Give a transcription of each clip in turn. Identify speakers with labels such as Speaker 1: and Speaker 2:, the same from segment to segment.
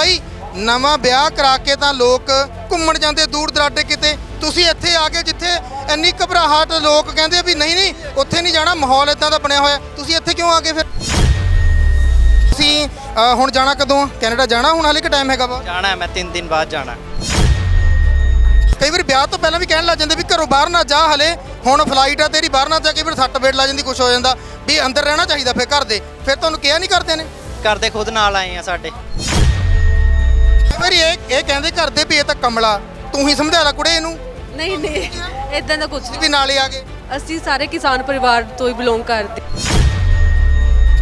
Speaker 1: ਬਾਈ ਨਵਾਂ ਵਿਆਹ ਕਰਾ ਕੇ ਤਾਂ ਲੋਕ ਘੁੰਮਣ ਜਾਂਦੇ ਦੂਰ ਦਰਾਡੇ ਕਿਤੇ। ਤੁਸੀਂ ਇੱਥੇ ਆ ਕੇ ਜਿੱਥੇ ਇੰਨੀ ਘਬਰਾਹਟ ਲੋਕ ਕਹਿੰਦੇ ਵੀ ਨਹੀਂ ਨਹੀਂ ਉੱਥੇ ਨਹੀਂ ਜਾਣਾ ਮਾਹੌਲ ਇਦਾਂ ਦਾ ਬਣਿਆ ਹੋਇਆ। ਤੁਸੀਂ ਇੱਥੇ ਕਿਉਂ ਆ ਗਏ ਫਿਰ? ਤੁਸੀਂ ਅ, ਹੁਣ ਜਾਣਾ ਕਦੋਂ? ਆ? ਕੈਨੇਡਾ ਜਾਣਾ ਹੁਣ ਹਾਲੇ ਕਿ ਟਾਈਮ ਹੈਗਾ ਵਾ?
Speaker 2: ਜਾਣਾ ਹੈ ਮੈਂ 3 ਦਿਨ ਬਾਅਦ ਜਾਣਾ।
Speaker 1: ਕਈ ਵਾਰ ਵਿਆਹ ਤੋਂ ਪਹਿਲਾਂ ਵੀ ਕਹਿਣ ਲੱਗ ਜਾਂਦੇ ਵੀ ਘਰੋਂ ਬਾਹਰ ਨਾ ਜਾ ਹਲੇ। ਹੁਣ ਫਲਾਈਟ ਆ ਤੇਰੀ ਬਾਹਰ ਨਾ ਜਾ ਕੇ ਫਿਰ ਸੱਟ ਵੇਟ ਲੱਗ ਜਾਂਦੀ ਕੁਝ ਹੋ ਜਾਂਦਾ। ਵੀ ਅੰਦਰ ਰਹਿਣਾ ਚਾਹੀਦਾ ਫਿਰ ਘਰ ਦੇ। ਫਿਰ ਤੁਹਾਨੂੰ ਕਿਹਾ ਨਹੀਂ ਕਰਦੇ ਨੇ?
Speaker 2: ਘਰ ਦੇ ਖੁਦ ਨਾਲ ਆਏ ਆ ਸਾਡੇ।
Speaker 1: ਕਈ ਵਾਰੀ ਇਹ ਇਹ ਕਹਿੰਦੇ ਕਰਦੇ ਵੀ ਇਹ ਤਾਂ ਕਮਲਾ ਤੂੰ ਹੀ ਸਮਝਾ ਲੈ ਕੁੜੇ ਇਹਨੂੰ।
Speaker 3: ਨਹੀਂ ਨਹੀਂ ਇਦਾਂ ਦਾ ਕੁਝ
Speaker 1: ਵੀ ਨਾਲੇ ਆ ਗਏ।
Speaker 3: ਅਸੀਂ ਸਾਰੇ ਕਿਸਾਨ ਪਰਿਵਾਰ ਤੋਂ ਹੀ ਬਿਲੋਂਗ ਕਰਦੇ।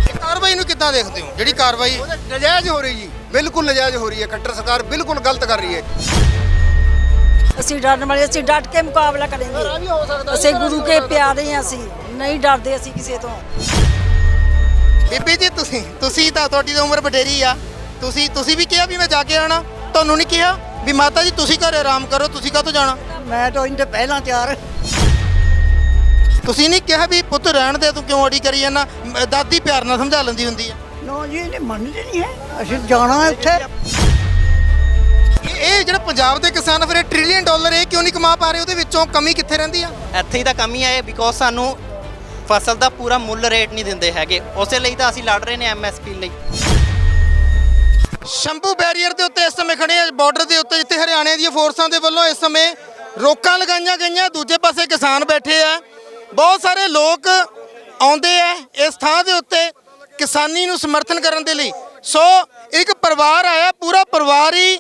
Speaker 1: ਇਹ ਕਾਰਵਾਈ ਨੂੰ ਕਿੱਦਾਂ ਦੇਖਦੇ ਹੋ? ਜਿਹੜੀ ਕਾਰਵਾਈ
Speaker 4: ਨਜਾਇਜ਼ ਹੋ ਰਹੀ ਜੀ। ਬਿਲਕੁਲ ਨਜਾਇਜ਼ ਹੋ ਰਹੀ ਹੈ। ਖੱਟਰ ਸਰਕਾਰ ਬਿਲਕੁਲ ਗਲਤ ਕਰ ਰਹੀ ਹੈ।
Speaker 5: ਅਸੀਂ ਡਰਨ ਵਾਲੇ ਅਸੀਂ ਡਟ ਕੇ ਮੁਕਾਬਲਾ ਕਰਾਂਗੇ। ਅਸੀਂ ਗੁਰੂ ਕੇ ਪਿਆਰੇ ਹਾਂ ਅਸੀਂ। ਨਹੀਂ ਡਰਦੇ ਅਸੀਂ ਕਿਸੇ ਤੋਂ।
Speaker 1: ਬੀਬੀ ਜੀ ਤੁਸੀਂ ਤੁਸੀਂ ਤਾਂ ਤੁਹਾਡੀ ਤਾਂ ਉਮਰ ਬਡੇਰੀ ਆ। ਤੁਸੀਂ ਤੁਸੀਂ ਵੀ ਕਿਹਾ ਵੀ ਮੈਂ ਜਾ ਕੇ ਆਣਾ। ਤੁਹਾਨੂੰ ਨਹੀਂ ਕਿਹਾ ਵੀ ਮਾਤਾ ਜੀ ਤੁਸੀਂ ਘਰੇ ਆਰਾਮ ਕਰੋ ਤੁਸੀਂ ਕਾਹਤੋਂ ਜਾਣਾ?
Speaker 5: ਮੈਂ ਤਾਂ ਇੰਦੇ ਪਹਿਲਾਂ ਤਿਆਰ।
Speaker 1: ਤੁਸੀਂ ਨਹੀਂ ਕਿਹਾ ਵੀ ਪੁੱਤ ਰਹਿਣ ਦੇ ਤੂੰ ਕਿਉਂ ਅੜੀ ਕਰੀ ਜਾਂਦਾ? ਦਾਦੀ ਪਿਆਰ ਨਾਲ ਸਮਝਾ ਲੈਂਦੀ ਹੁੰਦੀ ਆ।
Speaker 5: ਨੋ ਜੀ ਇਹਨੇ ਮੰਨਦੇ ਨਹੀਂ ਹੈ। ਅਸੀਂ ਜਾਣਾ ਹੈ ਉੱਥੇ।
Speaker 1: ਇਹ ਇਹ ਜਿਹੜਾ ਪੰਜਾਬ ਦੇ ਕਿਸਾਨ ਫਿਰ ਟ੍ਰਿਲੀਅਨ ਡਾਲਰ ਇਹ ਕਿਉਂ ਨਹੀਂ ਕਮਾ ਪਾ ਰਹੇ? ਉਹਦੇ ਵਿੱਚੋਂ ਕਮੀ ਕਿੱਥੇ ਰਹਿੰਦੀ ਆ?
Speaker 2: ਇੱਥੇ ਹੀ ਤਾਂ ਕਮੀ ਹੈ ਬਿਕੋਜ਼ ਸਾਨੂੰ ਫਸਲ ਦਾ ਪੂਰਾ ਮੁੱਲ ਰੇਟ ਨਹੀਂ ਦਿੰਦੇ ਹੈਗੇ। ਉਸੇ ਲਈ ਤਾਂ ਅਸੀਂ ਲੜ ਰਹੇ ਨੇ ਐਮਐਸਪੀ ਲਈ।
Speaker 1: ਸ਼ੰਭੂ ਬੈਰੀਅਰ ਦੇ ਉੱਤੇ ਇਸ ਸਮੇਂ ਖੜੇ ਆ ਬਾਰਡਰ ਦੇ ਉੱਤੇ, ਜਿੱਥੇ ਹਰਿਆਣੇ ਦੀਆਂ ਫੋਰਸਾਂ ਦੇ ਵੱਲੋਂ ਇਸ ਸਮੇਂ ਰੋਕਾਂ ਲਗਾਈਆਂ ਗਈਆਂ। ਦੂਜੇ ਪਾਸੇ ਕਿਸਾਨ ਬੈਠੇ ਆ। ਬਹੁਤ ਸਾਰੇ ਲੋਕ ਆਉਂਦੇ ਆ ਇਸ ਥਾਂ ਦੇ ਉੱਤੇ ਕਿਸਾਨੀ ਨੂੰ ਸਮਰਥਨ ਕਰਨ ਦੇ ਲਈ। ਸੋ ਇੱਕ ਪਰਿਵਾਰ ਆਇਆ, ਪੂਰਾ ਪਰਿਵਾਰ ਹੀ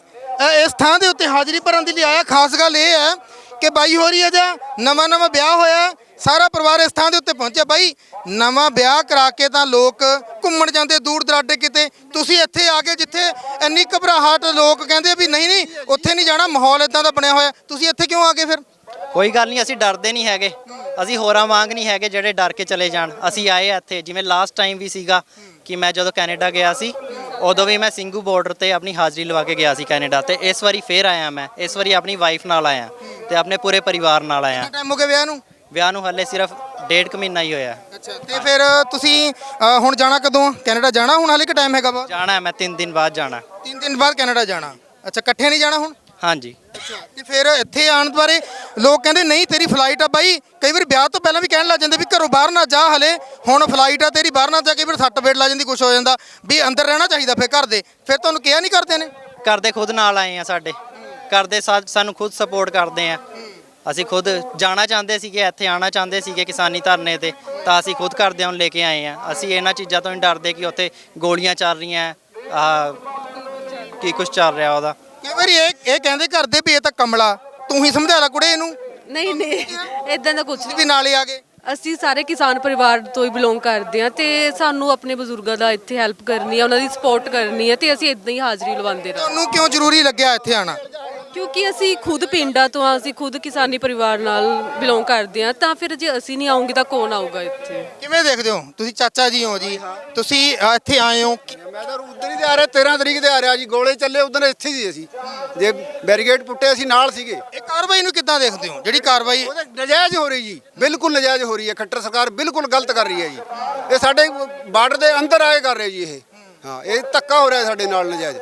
Speaker 1: ਇਸ ਥਾਂ ਦੇ ਉੱਤੇ ਹਾਜ਼ਰੀ ਭਰਨ ਦੇ ਲਈ ਆਇਆ। ਖਾਸ ਗੱਲ ਇਹ ਹੈ ਕਿ ਬਾਈ ਹੋ ਰਹੀ ਹੈ ਜਾਂ ਨਵਾਂ ਨਵਾਂ ਵਿਆਹ ਹੋਇਆ। ਸਾਰਾ ਪਰਿਵਾਰ ਇਸ ਥਾਂ ਦੇ ਉੱਤੇ ਪਹੁੰਚਿਆ। ਬਾਈ ਨਵਾਂ ਵਿਆਹ ਕਰਾ ਕੇ ਤਾਂ ਲੋਕ ਘੁੰਮਣ ਜਾਂਦੇ ਦੂਰ ਦਰਾਡੇ ਕਿਤੇ। ਤੁਸੀਂ ਇੱਥੇ ਆ ਕੇ ਜਿੱਥੇ ਇੰਨੀ ਘਬਰਾਹਟ ਲੋਕ ਕਹਿੰਦੇ ਵੀ ਨਹੀਂ ਨਹੀਂ ਉੱਥੇ ਨਹੀਂ ਜਾਣਾ ਮਾਹੌਲ ਇਦਾਂ ਦਾ ਬਣਿਆ ਹੋਇਆ। ਤੁਸੀਂ ਇੱਥੇ ਕਿਉਂ ਆ ਗਏ ਫਿਰ?
Speaker 2: ਕੋਈ ਗੱਲ ਨਹੀਂ ਅਸੀਂ ਡਰਦੇ ਨਹੀਂ ਹੈਗੇ। ਅਸੀਂ ਹੋਰਾਂ ਵਾਂਗ ਨਹੀਂ ਹੈਗੇ ਜਿਹੜੇ ਡਰ ਕੇ ਚਲੇ ਜਾਣ। ਅਸੀਂ ਆਏ ਆ ਇੱਥੇ ਜਿਵੇਂ ਲਾਸਟ ਟਾਈਮ ਵੀ ਸੀਗਾ ਕਿ ਮੈਂ ਜਦੋਂ ਕੈਨੇਡਾ ਗਿਆ ਸੀ ਉਦੋਂ ਵੀ ਮੈਂ ਸਿੰਘੂ ਬਾਰਡਰ ਤੇ ਆਪਣੀ ਹਾਜ਼ਰੀ ਲਵਾ ਕੇ ਗਿਆ ਸੀ ਕੈਨੇਡਾ ਤੇ। ਇਸ ਵਾਰੀ ਫੇਰ ਆਇਆ ਮੈਂ। ਇਸ ਵਾਰੀ ਆਪਣੀ ਵਾਈਫ ਨਾਲ ਆਇਆ ਤੇ ਆਪਣੇ ਪੂਰੇ ਪਰਿਵਾਰ ਨਾਲ ਆਇਆ।
Speaker 1: ਟਾਈਮ ਹੋ ਗਿਆ ਵਿਆਹ ਨੂੰ?
Speaker 2: ਵਿਆਹ ਨੂੰ ਹੱਲੇ ਸਿਰਫ ਡੇਢ ਕੁ ਮਹੀਨਾ ਹੀ ਹੋਇਆ।
Speaker 1: ਅੱਛਾ ਤੇ ਫਿਰ ਤੁਸੀਂ ਅ, ਹੁਣ ਜਾਣਾ ਕਦੋਂ? ਕੈਨੇਡਾ ਜਾਣਾ ਹੁਣ ਹਾਲੇ ਕਿ ਟਾਈਮ ਹੈਗਾ ਵਾ
Speaker 2: ਜਾਣਾ ਹੈ ਮੈਂ 3 ਦਿਨ ਬਾਅਦ ਜਾਣਾ।
Speaker 1: ਤਿੰਨ ਦਿਨ ਬਾਅਦ ਕੈਨੇਡਾ ਜਾਣਾ। ਅੱਛਾ ਇਕੱਠੇ ਨਹੀਂ ਜਾਣਾ ਹੁਣ?
Speaker 2: ਹਾਂਜੀ।
Speaker 1: ਤੇ ਫਿਰ ਇੱਥੇ ਆਉਣ ਬਾਰੇ ਲੋਕ ਕਹਿੰਦੇ ਨਹੀਂ ਤੇਰੀ ਫਲਾਈਟ ਆ ਬਾਈ। ਕਈ ਵਾਰ ਵਿਆਹ ਤੋਂ ਪਹਿਲਾਂ ਵੀ ਕਹਿਣ ਲੱਗ ਜਾਂਦੇ ਵੀ ਘਰੋਂ ਬਾਹਰ ਨਾ ਜਾ ਹਲੇ। ਹੁਣ ਫਲਾਈਟ ਆ ਤੇਰੀ ਬਾਹਰ ਨਾ ਜਾ ਕੇ ਫਿਰ ਸੱਟ ਵੇਟ ਲੱਗ ਜਾਂਦੀ ਕੁਝ ਹੋ ਜਾਂਦਾ। ਵੀ ਅੰਦਰ ਰਹਿਣਾ ਚਾਹੀਦਾ ਫਿਰ ਘਰ ਦੇ। ਫਿਰ ਤੁਹਾਨੂੰ ਕਿਹਾ ਨਹੀਂ ਕਰਦੇ ਨੇ?
Speaker 2: ਘਰ ਦੇ ਖੁਦ ਨਾਲ ਆਏ ਆ ਸਾਡੇ। ਘਰ ਦੇ ਸਾ- ਸਾਨੂੰ ਖੁਦ ਸਪੋਰਟ ਕਰਦੇ ਆ। ਅਸੀਂ ਖੁਦ ਜਾਣਾ ਚਾਹੁੰਦੇ ਸੀਗੇ ਇੱਥੇ ਆਣਾ ਚਾਹੁੰਦੇ ਸੀਗੇ ਕਿਸਾਨੀ ਧਰਨੇ ਤੇ ਤਾਂ ਅਸੀਂ ਖੁਦ ਘਰਦਿਆਂ ਨੂੰ ਲੈ ਕੇ ਆਏ ਆ ਅਸੀਂ ਇਹਨਾਂ ਚੀਜ਼ਾਂ ਤੋਂ ਨਹੀਂ ਡਰਦੇ ਕਿ ਉੱਥੇ ਗੋਲੀਆਂ ਚੱਲ ਰਹੀਆਂ ਆ ਕੀ ਕੁਝ ਚੱਲ ਰਿਹਾ ਉਹਦਾ।
Speaker 1: ਕਈ ਵਾਰੀ ਇਹ ਇਹ ਕਹਿੰਦੇ ਕਰਦੇ ਵੀ ਇਹ ਤਾਂ ਕਮਲਾ ਤੂੰ ਹੀ ਸਮਝਾ ਲੈ ਕੁੜੇ ਇਹਨੂੰ।
Speaker 3: ਨਹੀਂ ਨਹੀਂ ਇਦਾਂ ਦਾ ਕੁਝ
Speaker 1: ਵੀ ਨਾਲੇ ਆ ਗਏ।
Speaker 3: ਅਸੀਂ ਸਾਰੇ ਕਿਸਾਨ ਪਰਿਵਾਰ ਤੋਂ ਹੀ ਬਿਲੋਂਗ ਕਰਦੇ ਹਾਂ ਤੇ ਸਾਨੂੰ ਆਪਣੇ ਬਜ਼ੁਰਗਾਂ ਦਾ ਇੱਥੇ ਹੈਲਪ ਕਰਨੀ ਹੈ ਉਹਨਾਂ ਦੀ ਸਪੋਰਟ ਕਰਨੀ ਹੈ ਤੇ ਅਸੀਂ ਇਦਾਂ ਹੀ ਹਾਜ਼ਰੀ ਲਵਾਉਂਦੇ ਰਹਾਂਗੇ।
Speaker 1: ਤੁਹਾਨੂੰ ਕਿਉਂ ਜ਼ਰੂਰੀ ਲੱਗਿਆ ਇੱਥੇ ਆਣਾ
Speaker 3: ਕਿਉਂਕਿ ਅਸੀਂ ਖੁਦ ਪਿੰਡਾਂ ਤੋਂ ਆ ਅਸੀਂ ਖੁਦ ਕਿਸਾਨੀ ਪਰਿਵਾਰ ਨਾਲ ਬਿਲੋਂਗ ਕਰਦੇ ਹਾਂ ਤਾਂ ਫਿਰ ਜੇ ਅਸੀਂ ਨਹੀਂ ਆਉਂਗੇ ਤਾਂ ਕੌਣ ਆਊਗਾ ਇੱਥੇ?
Speaker 1: ਕਿਵੇਂ ਦੇਖਦੇ ਹੋ? ਤੁਸੀਂ ਚਾਚਾ ਜੀ ਹੋ ਜੀ। ਤੁਸੀਂ ਅ, ਇੱਥੇ ਆਏ ਹੋ।
Speaker 4: ਮੈਂ ਤਾਂ ਉਧਰ ਹੀ ਤੇ ਆ ਰਿਹਾ 13 ਤਰੀਕ ਤੇ ਆ ਰਿਹਾ ਜੀ ਗੋਲੇ ਚੱਲੇ ਉਧਰ ਇੱਥੇ ਹੀ ਸੀ ਅਸੀਂ। ਜੇ ਬੈਰੀਗੇਡ ਪੁੱਟੇ ਅਸੀਂ ਨਾਲ ਸੀਗੇ।
Speaker 1: ਇਹ ਕਾਰਵਾਈ ਨੂੰ ਕਿੱਦਾਂ ਦੇਖਦੇ ਹੋ? ਜਿਹੜੀ ਕਾਰਵਾਈ
Speaker 4: ਉਹਦੇ ਨਜਾਇਜ਼ ਹੋ ਰਹੀ ਜੀ ਬਿਲਕੁਲ ਨਜਾਇਜ਼ ਹੋ ਰਹੀ ਹੈ। ਖੱਟਰ ਸਰਕਾਰ ਬਿਲਕੁਲ ਗਲਤ ਕਰ ਰਹੀ ਹੈ ਜੀ। ਇਹ ਸਾਡੇ ਬਾਰਡਰ ਦੇ ਅੰਦਰ ਆਏ ਕਰ ਰਹੇ ਜੀ ਇਹ। ਹਾਂ ਇਹ ਧੱਕਾ ਹੋ ਰਿਹਾ ਸਾਡੇ ਨਾਲ ਨਜਾਇਜ਼।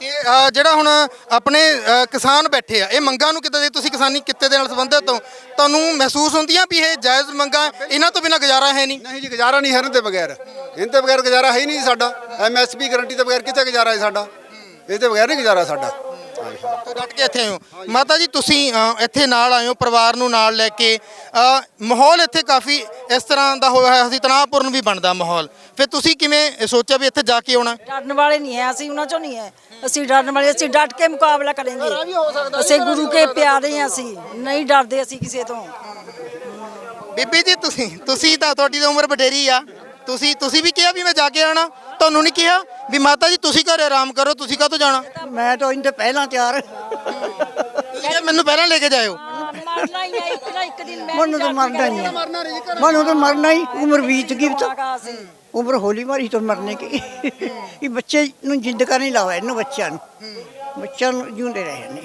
Speaker 1: ਤੇ ਅ, ਜਿਹੜਾ ਹੁਣ ਆਪਣੇ ਅ, ਕਿਸਾਨ ਬੈਠੇ ਆ ਇਹ ਮੰਗਾਂ ਨੂੰ ਕਿਤੇ ਦੇ ਤੁਸੀਂ ਕਿਸਾਨੀ ਕਿੱਤੇ ਦੇ ਨਾਲ ਸੰਬੰਧਿਤ ਹੋ? ਤੁਹਾਨੂੰ ਮਹਿਸੂਸ ਹੁੰਦੀਆਂ ਵੀ ਇਹ ਜਾਇਜ਼ ਮੰਗਾਂ ਇਹਨਾਂ ਤੋਂ ਬਿਨਾਂ ਗੁਜ਼ਾਰਾ ਹੈ ਨਹੀਂ?
Speaker 4: ਨਹੀਂ ਜੀ ਗੁਜ਼ਾਰਾ ਨਹੀਂ ਹਰਨ ਦੇ ਬਗੈਰ। ਇਹਨਾਂ ਦੇ ਬਗੈਰ ਗੁਜ਼ਾਰਾ ਹੈ ਹੀ ਨਹੀਂ ਜੀ ਸਾਡਾ। ਐਮਐਸਪੀ ਗਾਰੰਟੀ ਤੋਂ ਬਗੈਰ ਕਿੱਥੇ ਗੁਜ਼ਾਰਾ ਹੈ ਸਾਡਾ? ਇਹ ਤੇ ਬਗੈਰ ਨਹੀਂ ਗੁਜ਼ਾਰਾ ਸਾਡਾ।
Speaker 1: ਡਟ ਕੇ ਇੱਥੇ ਆਏ ਹੋ ਮਾਤਾ ਜੀ ਤੁਸੀਂ ਅ, ਇੱਥੇ ਨਾਲ ਆਏ ਹੋ ਪਰਿਵਾਰ ਨੂੰ ਨਾਲ ਲੈ ਕੇ। ਅ, ਮਾਹੌਲ ਇੱਥੇ ਕਾਫੀ ਇਸ ਤਰ੍ਹਾਂ ਦਾ ਹੋਇਆ ਹੈ ਅਸੀਂ ਤਣਾਅਪੂਰਨ ਵੀ ਬਣਦਾ ਮਾਹੌਲ। ਫਿਰ ਤੁਸੀਂ ਕਿਵੇਂ ਸੋਚਿਆ ਵੀ ਇੱਥੇ ਜਾ ਕੇ ਆਉਣਾ?
Speaker 5: ਡਰਨ ਵਾਲੇ ਨਹੀਂ ਹੈ ਅਸੀਂ ਉਹਨਾਂ ਚੋਂ ਨਹੀਂ ਹੈ। ਅਸੀਂ ਡਰਨ ਵਾਲੇ ਅਸੀਂ ਡਟ ਕੇ ਮੁਕਾਬਲਾ ਕਰਾਂਗੇ। ਅਸੀਂ ਗੁਰੂ ਕੇ ਪਿਆਰੇ ਹਾਂ ਅਸੀਂ ਨਹੀਂ ਡਰਦੇ ਅਸੀਂ ਕਿਸੇ ਤੋਂ।
Speaker 1: ਬੀਬੀ ਜੀ ਤੁਸੀਂ ਤੁਸੀਂ ਤਾਂ ਤੁਹਾਡੀ ਤਾਂ ਉਮਰ ਬਡੇਰੀ ਆ। ਤੁਸੀਂ ਤੁਸੀਂ ਵੀ ਕਿਹਾ ਵੀ ਮੈਂ ਜਾ ਕੇ ਆਣਾ? ਤੁਹਾਨੂੰ ਨਹੀਂ ਕਿਹਾ ਵੀ ਮਾਤਾ ਜੀ ਤੁਸੀਂ ਘਰੇ ਆਰਾਮ ਕਰੋ ਤੁਸੀਂ ਕਾਹਤੋਂ ਜਾਣਾ?
Speaker 5: ਮੈਂ ਤਾਂ ਇੰਦੇ ਪਹਿਲਾਂ ਤਿਆਰ।
Speaker 1: ਤੁਸੀਂ ਕਿਹਾ ਮੈਨੂੰ ਪਹਿਲਾਂ ਲੈ ਕੇ ਜਾਇਓ।
Speaker 5: ਮਰਨਾ ਹੀ ਹੈ ਇੱਕ ਨਾ ਇੱਕ ਦਿਨ ਮੈਨੂੰ ਤਾਂ ਮਰਨਾ ਹੀ ਹੈ ਮੈਨੂੰ ਤਾਂ ਮਰਨਾ ਹੀ ਉਮਰ ਬੀਤ ਗਈ ਤਾਂ। ਉਮਰ ਹੋਲੀ ਮਾਰੀ ਤੋਂ ਮਰਨੇ ਕੀ। ਇਹ ਬੱਚੇ ਨੂੰ ਜਿੱਦ ਕਰਨੀ ਲਾਵਾ ਇਹਨੂੰ ਬੱਚਿਆਂ ਨੂੰ। ਬੱਚਿਆਂ ਨੂੰ ਜਿਉਂਦੇ ਰਹੇ ਨੇ।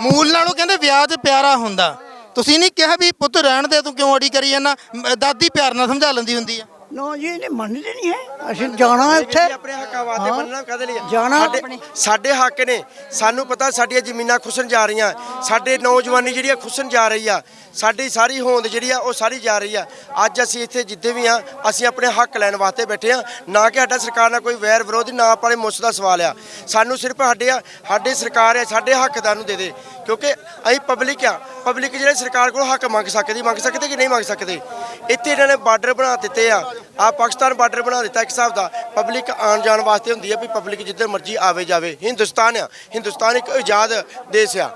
Speaker 1: ਮੂਲ ਨਾਲੋਂ ਕਹਿੰਦੇ ਵਿਆਜ ਪਿਆਰਾ ਹੁੰਦਾ। ਤੁਸੀਂ ਨਹੀਂ ਕਿਹਾ ਵੀ ਪੁੱਤ ਰਹਿਣ ਦੇ ਤੂੰ ਕਿਉਂ ਅੜੀ ਕਰੀ ਜਾਂਦਾ? ਦਾਦੀ ਪਿਆਰ ਨਾਲ ਸਮਝਾ ਲੈਂਦੀ ਹੁੰਦੀ ਆ।
Speaker 5: ਨੋ ਜੀ ਇਹਨੇ ਮੰਨਦੇ ਨਹੀਂ ਹੈ। ਅਸੀਂ ਜਾਣਾ ਉੱਥੇ।
Speaker 6: ਆਪਣੇ ਹੱਕਾਂ ਵਾਸਤੇ
Speaker 5: ਹਾਂ।
Speaker 6: ਬੰਨਣਾ ਕਦੇ ਲਈ ਆ?
Speaker 5: ਜਾਣਾ
Speaker 6: ਸਾਡੇ ਸਾਡੇ ਹੱਕ ਨੇ। ਸਾਨੂੰ ਪਤਾ ਸਾਡੀਆਂ ਜ਼ਮੀਨਾਂ ਖੁਸਣ ਜਾ ਰਹੀਆਂ। ਸਾਡੇ ਨੌਜਵਾਨੀ ਜਿਹੜੀ ਆ ਖੁਸਣ ਜਾ ਰਹੀ ਆ। ਸਾਡੀ ਸਾਰੀ ਹੋਂਦ ਜਿਹੜੀ ਆ ਉਹ ਸਾਰੀ ਜਾ ਰਹੀ ਆ। ਅੱਜ ਅਸੀਂ ਇੱਥੇ ਜਿੱਦੇ ਵੀ ਆ ਅਸੀਂ ਆਪਣੇ ਹੱਕ ਲੈਣ ਵਾਸਤੇ ਬੈਠੇ ਆ। ਨਾ ਕਿ ਸਾਡਾ ਸਰਕਾਰ ਨਾਲ ਕੋਈ ਵੈਰ ਵਿਰੋਧ ਨਾ ਆਪਣੇ ਮੁੱਸ ਦਾ ਸਵਾਲ ਆ। ਸਾਨੂੰ ਸਿਰਫ ਸਾਡੇ ਆ ਸਾਡੇ ਸਰਕਾਰ ਹੈ ਸਾਡੇ ਹੱਕਦਾਰ ਨੂੰ ਦੇ ਦੇ। ਕਿਉਂਕਿ ਅਸੀਂ ਪਬਲਿਕ ਆ। ਪਬਲਿਕ ਜਿਹੜੇ ਸਰਕਾਰ ਕੋਲ ਹੱਕ ਮੰਗ ਸਕਦੀ ਮੰਗ ਸਕਦੇ ਕਿ ਨਹੀਂ ਮੰਗ ਸਕਦੇ? ਇੱਥੇ ਇਹਨਾਂ ਨੇ ਬਾਰਡਰ ਬਣਾ ਦਿੱਤੇ ਆ। ਆ ਪਾਕਿਸਤਾਨ ਬਾਰਡਰ ਬਣਾ ਦਿੱਤਾ ਇੱਕ ਹਿਸਾਬ ਦਾ। ਪਬਲਿਕ ਆਉਣ ਜਾਣ ਵਾਸਤੇ ਹੁੰਦੀ ਆ ਵੀ ਪਬਲਿਕ ਜਿੱਧਰ ਮਰਜ਼ੀ ਆਵੇ ਜਾਵੇ। ਹਿੰਦੁਸਤਾਨ ਆ। ਹਿੰਦੁਸਤਾਨ ਇੱਕ ਆਜ਼ਾਦ ਦੇਸ਼ ਆ।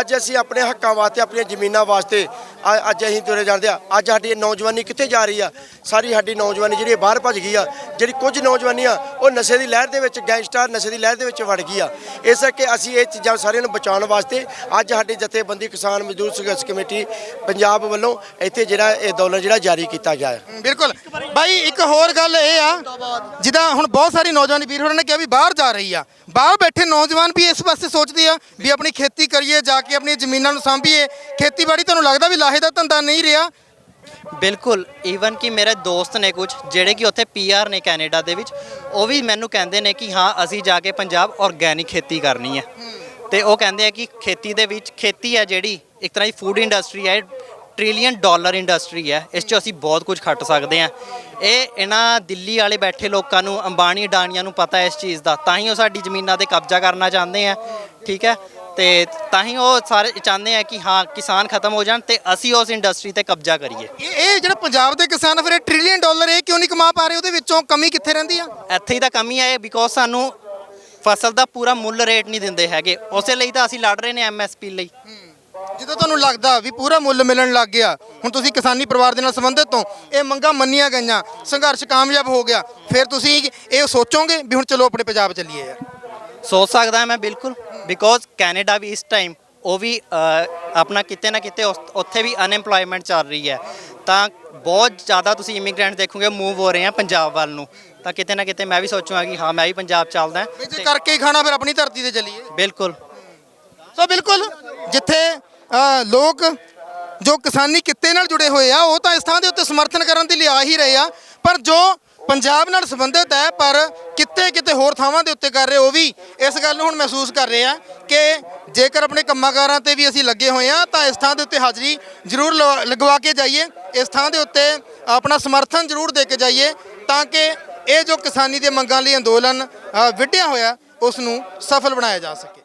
Speaker 6: ਅੱਜ ਅਸੀਂ ਆਪਣੇ ਹੱਕਾਂ ਵਾਸਤੇ, ਆਪਣੀਆਂ ਜ਼ਮੀਨਾਂ ਵਾਸਤੇ ਅ- ਅੱਜ ਅਸੀਂ ਤੁਰੇ ਜਾਂਦੇ ਆ। ਅੱਜ ਸਾਡੀ ਨੌਜਵਾਨੀ ਕਿੱਥੇ ਜਾ ਰਹੀ ਆ? ਸਾਰੀ ਸਾਡੀ ਨੌਜਵਾਨੀ ਜਿਹੜੀ ਬਾਹਰ ਭੱਜ ਗਈ ਆ, ਜਿਹੜੀ ਕੁਝ ਨੌਜਵਾਨੀ ਆ, ਉਹ ਨਸ਼ੇ ਦੀ ਲਹਿਰ ਦੇ ਵਿੱਚ, ਗੈਂਗਸਟਰ ਨਸ਼ੇ ਦੀ ਲਹਿਰ ਦੇ ਵਿੱਚ ਵੜ ਗਈ ਆ। ਇਸ ਕਰਕੇ ਅਸੀਂ ਇਹ ਚੀਜ਼ਾਂ ਸਾਰਿਆਂ ਨੂੰ ਬਚਾਉਣ ਵਾਸਤੇ ਅੱਜ ਸਾਡੀ ਜਥੇਬੰਦੀ ਕਿਸਾਨ ਮਜ਼ਦੂਰ ਸੰਘਰਸ਼ ਕਮੇਟੀ ਪੰਜਾਬ ਵੱਲੋਂ ਇੱਥੇ ਜਿਹੜਾ ਇਹ ਦੌਲਤ ਜਿਹੜਾ ਜਾਰੀ ਕੀਤਾ ਗਿਆ ਹੈ।
Speaker 1: ਬਿਲਕੁਲ। ਬਾਈ ਇੱਕ ਹੋਰ ਗੱਲ ਇਹ ਆ, ਜਿੱਦਾਂ ਹੁਣ ਬਹੁਤ ਸਾਰੀ ਨੌਜਵਾਨ ਵੀਰ ਹੋਰਾਂ ਨੇ ਕਿਹਾ ਵੀ ਬਾਹਰ ਜਾ ਰਹੀ ਆ। ਬਾਹਰ ਬੈਠੇ ਨੌਜਵਾਨ ਵੀ ਇਸ ਪਾਸੇ ਸੋਚਦੇ ਆ ਵੀ ਆਪਣੀ ਖੇਤੀ ਕਰੀਏ, ਜਾ ਕੇ ਆਪਣੀ ਜ਼ਮੀਨਾਂ ਨੂੰ ਸਾਂਭੀਏ। ਖੇਤੀਬਾੜੀ ਤੁਹਾਨੂੰ ਲੱਗਦਾ ਵੀ ਲਾਹੇ ਦਾ ਧੰਦਾ ਨਹੀਂ ਰਿਹਾ?
Speaker 2: ਬਿਲਕੁਲ ਈਵਨ ਕਿ ਮੇਰੇ ਦੋਸਤ ਨੇ ਕੁਝ ਜਿਹੜੇ ਕਿ ਉੱਥੇ ਪੀਆਰ ਨੇ ਕੈਨੇਡਾ ਦੇ ਵਿੱਚ, ਉਹ ਵੀ ਮੈਨੂੰ ਕਹਿੰਦੇ ਨੇ ਕਿ ਹਾਂ, ਅਸੀਂ ਜਾ ਕੇ ਪੰਜਾਬ ਆਰਗੈਨਿਕ ਖੇਤੀ ਕਰਨੀ ਹੈ ਤੇ ਉਹ ਕਹਿੰਦੇ ਆ ਕਿ ਖੇਤੀ ਦੇ ਵਿੱਚ, ਖੇਤੀ ਹੈ ਜਿਹੜੀ, ਇੱਕ ਤਰ੍ਹਾਂ ਦੀ ਫੂਡ ਇੰਡਸਟਰੀ ਹੈ ਟ੍ਰਿਲੀਅਨ ਡਾਲਰ ਇੰਡਸਟਰੀ ਹੈ। ਇਸ 'ਚ ਅਸੀਂ ਬਹੁਤ ਕੁਝ ਖੱਟ ਸਕਦੇ ਹਾਂ। ਇਹ ਇਹਨਾਂ ਦਿੱਲੀ ਵਾਲੇ ਬੈਠੇ ਲੋਕਾਂ ਨੂੰ ਅੰਬਾਨੀ ਡਾਨੀਆਂ ਨੂੰ ਪਤਾ ਹੈ ਇਸ ਚੀਜ਼ ਦਾ। ਤਾਂ ਹੀ ਉਹ ਸਾਡੀ ਜ਼ਮੀਨਾਂ ਤੇ ਕਬਜ਼ਾ ਕਰਨਾ ਚਾਹੁੰਦੇ ਆ ਠੀਕ ਹੈ? ਤੇ ਤਾਂ ਹੀ ਉਹ ਸਾਰੇ ਚਾਹੁੰਦੇ ਆ ਕਿ ਹਾਂ ਕਿਸਾਨ ਖਤਮ ਹੋ ਜਾਣ ਤੇ ਅਸੀਂ ਉਸ ਇੰਡਸਟਰੀ ਤੇ ਕਬਜ਼ਾ ਕਰੀਏ।
Speaker 1: ਇਹ ਇਹ ਜਿਹੜਾ ਪੰਜਾਬ ਦੇ ਕਿਸਾਨ ਆ, ਫਿਰ ਇਹ ਟ੍ਰਿਲੀਅਨ ਡਾਲਰ ਇਹ ਕਿਉਂ ਨਹੀਂ ਕਮਾ ਪਾ ਰਹੇ? ਉਹਦੇ ਵਿੱਚੋਂ ਕਮੀ ਕਿੱਥੇ ਰਹਿੰਦੀ ਆ?
Speaker 2: ਇੱਥੇ ਹੀ ਤਾਂ ਕਮੀ ਹੈ ਬਿਕੋਜ਼ ਸਾਨੂੰ ਫਸਲ ਦਾ ਪੂਰਾ ਮੁੱਲ ਰੇਟ ਨਹੀਂ ਦਿੰਦੇ ਹੈਗੇ। ਉਸੇ ਲਈ ਤਾਂ ਅਸੀਂ ਲੜ ਰਹੇ ਨੇ ਐਮਐਸਪੀ ਲਈ।
Speaker 1: ਜਦੋਂ ਤੁਹਾਨੂੰ ਲੱਗਦਾ ਵੀ ਪੂਰਾ ਮੁੱਲ ਮਿਲਣ ਲੱਗ ਗਿਆ ਹੁਣ ਤੁਸੀਂ ਕਿਸਾਨੀ ਪਰਿਵਾਰ ਦੇ ਨਾਲ ਸੰਬੰਧਿਤ ਹੋ ਇਹ ਮੰਗਾਂ ਮੰਨੀਆਂ ਗਈਆਂ ਸੰਘਰਸ਼ ਕਾਮਯਾਬ ਹੋ ਗਿਆ ਫਿਰ ਤੁਸੀਂ ਇਹ ਸੋਚੋਗੇ ਵੀ ਹੁਣ ਚਲੋ ਆਪਣੇ ਪੰਜਾਬ ਚੱਲੀਏ ਯਾਰ?
Speaker 2: ਸੋਚ ਸਕਦਾ ਮੈਂ ਬਿਲਕੁਲ ਬਿਕੋਜ਼ ਕੈਨੇਡਾ ਵੀ ਇਸ ਟਾਈਮ ਉਹ ਵੀ ਆਪਣਾ ਕਿਤੇ ਨਾ ਕਿਤੇ ਉੱਥੇ ਵੀ ਅਨਐਮਪਲੋਇਮੈਂਟ ਚੱਲ ਰਹੀ ਹੈ। ਤਾਂ ਬਹੁਤ ਜ਼ਿਆਦਾ ਤੁਸੀਂ ਇਮੀਗ੍ਰੈਂਟ ਦੇਖੋਗੇ ਮੂਵ ਹੋ ਰਹੇ ਆ ਪੰਜਾਬ ਵੱਲ ਨੂੰ। ਤਾਂ ਕਿਤੇ ਨਾ ਕਿਤੇ ਮੈਂ ਵੀ ਸੋਚੂਗਾ ਕਿ ਹਾਂ ਮੈਂ ਵੀ ਪੰਜਾਬ ਚੱਲਦਾ
Speaker 1: ਜੇ ਕਰਕੇ ਹੀ ਖਾਣਾ ਫਿਰ ਆਪਣੀ ਧਰਤੀ ਤੇ ਚੱਲੀਏ।
Speaker 2: ਬਿਲਕੁਲ।
Speaker 1: ਸੋ ਬਿਲਕੁਲ ਜਿੱਥੇ ਲੋਕ ਜੋ ਕਿਸਾਨੀ ਕਿੱਤੇ ਨਾਲ ਜੁੜੇ ਹੋਏ ਆ, ਉਹ ਤਾਂ ਇਸ ਥਾਂ ਦੇ ਉੱਤੇ ਸਮਰਥਨ ਕਰਨ ਦੀ ਲਈ ਆ ਹੀ ਰਹੇ ਆ। ਪਰ ਜੋ ਪੰਜਾਬ ਨਾਲ ਸੰਬੰਧਿਤ ਹੈ, ਪਰ ਕਿਤੇ ਕਿਤੇ ਹੋਰ ਥਾਵਾਂ ਦੇ ਉੱਤੇ ਕਰ ਰਹੇ, ਉਹ ਵੀ ਇਸ ਗੱਲ ਨੂੰ ਹੁਣ ਮਹਿਸੂਸ ਕਰ ਰਹੇ ਆ ਕਿ ਜੇਕਰ ਆਪਣੇ ਕੰਮਾਂਕਾਰਾਂ ਤੇ ਵੀ ਅਸੀਂ ਲੱਗੇ ਹੋਏ ਆ, ਤਾਂ ਇਸ ਥਾਂ ਦੇ ਉੱਤੇ ਹਾਜ਼ਰੀ ਜ਼ਰੂਰ ਲਵਾ- ਲਗਵਾ ਕੇ ਜਾਈਏ। ਇਸ ਥਾਂ ਦੇ ਉੱਤੇ ਆਪਣਾ ਸਮਰਥਨ ਜ਼ਰੂਰ ਦੇ ਕੇ ਜਾਈਏ, ਤਾਂ ਕਿ ਇਹ ਜੋ ਕਿਸਾਨੀ ਦੇ ਮੰਗਾਂ ਲਈ ਅੰਦੋਲਨ ਵਿੱਢਿਆ ਹੋਇਆ ਉਸ ਨੂੰ ਸਫਲ ਬਣਾਇਆ ਜਾ ਸਕੇ।